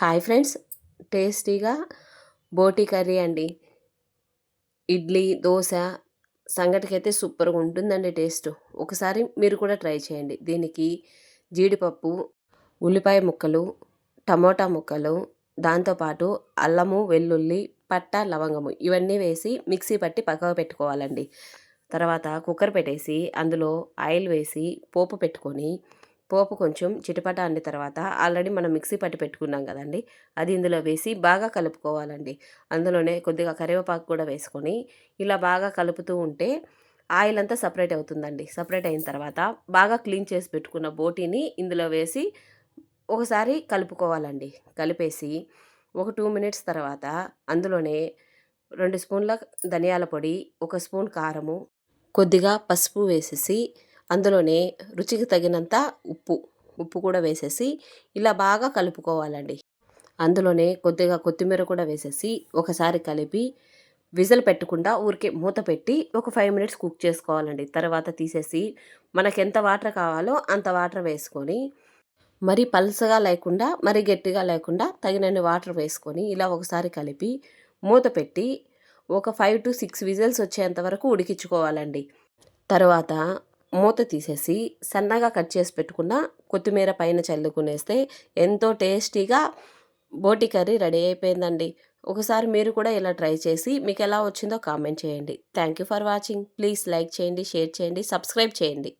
Hi friends టేస్టీగా బోటి curry అండి. ఇడ్లీ దోశ సంగటికైతే సూపర్గా ఉంటుందండి టేస్ట్. ఒకసారి మీరు కూడా ట్రై చేయండి. దీనికి జీడిపప్పు ఉల్లిపాయ ముక్కలు టమోటా ముక్కలు దాంతోపాటు అల్లము వెల్లుల్లి పట్ట లవంగము ఇవన్నీ వేసి మిక్సీ పట్టి పక్కకు పెట్టుకోవాలండి. తర్వాత కుక్కర్ పెట్టేసి అందులో ఆయిల్ వేసి పోపు పెట్టుకొని పోపు కొంచెం చిటపట అండి తర్వాత ఆల్రెడీ మనం మిక్సీ పట్టి పెట్టుకున్నాం కదండి. అది ఇందులో వేసి బాగా కలుపుకోవాలండి. అందులోనే కొద్దిగా కరివేపాకు కూడా వేసుకొని ఇలా బాగా కలుపుతూ ఉంటే ఆయిల్ అంతా సపరేట్ అవుతుందండి. సపరేట్ అయిన తర్వాత బాగా క్లీన్ చేసి పెట్టుకున్న బోటీని ఇందులో వేసి ఒకసారి కలుపుకోవాలండి. కలిపేసి ఒక టూ మినిట్స్ తర్వాత అందులోనే రెండు స్పూన్ల ధనియాల పొడి ఒక స్పూన్ కారము కొద్దిగా పసుపు వేసేసి అందులోనే రుచికి తగినంత ఉప్పు ఉప్పు కూడా వేసేసి ఇలా బాగా కలుపుకోవాలండి. అందులోనే కొద్దిగా కొత్తిమీర కూడా వేసేసి ఒకసారి కలిపి విజిల్ పెట్టకుండా ఊరికే మూత పెట్టి ఒక ఫైవ్ మినిట్స్ కుక్ చేసుకోవాలండి. తర్వాత తీసేసి మనకు ఎంత వాటర్ కావాలో అంత వాటర్ వేసుకొని మరి పల్సగా లేకుండా మరి గట్టిగా లేకుండా తగినన్ని వాటర్ వేసుకొని ఇలా ఒకసారి కలిపి మూత పెట్టి ఒక ఫైవ్ టు సిక్స్ విజిల్స్ వచ్చేంత వరకు ఉడికించుకోవాలండి. తర్వాత మూత తీసేసి సన్నగా కట్ చేసి పెట్టుకున్న కొత్తిమీర పైన చల్లుకునేస్తే ఎంతో టేస్టీగా బోటి కర్రీ రెడీ అయిపోయిందండి. ఒకసారి మీరు కూడా ఇలా ట్రై చేసి మీకు ఎలా వచ్చిందో కామెంట్ చేయండి. Thank you for watching please like చేయండి షేర్ చేయండి సబ్స్క్రైబ్ చేయండి.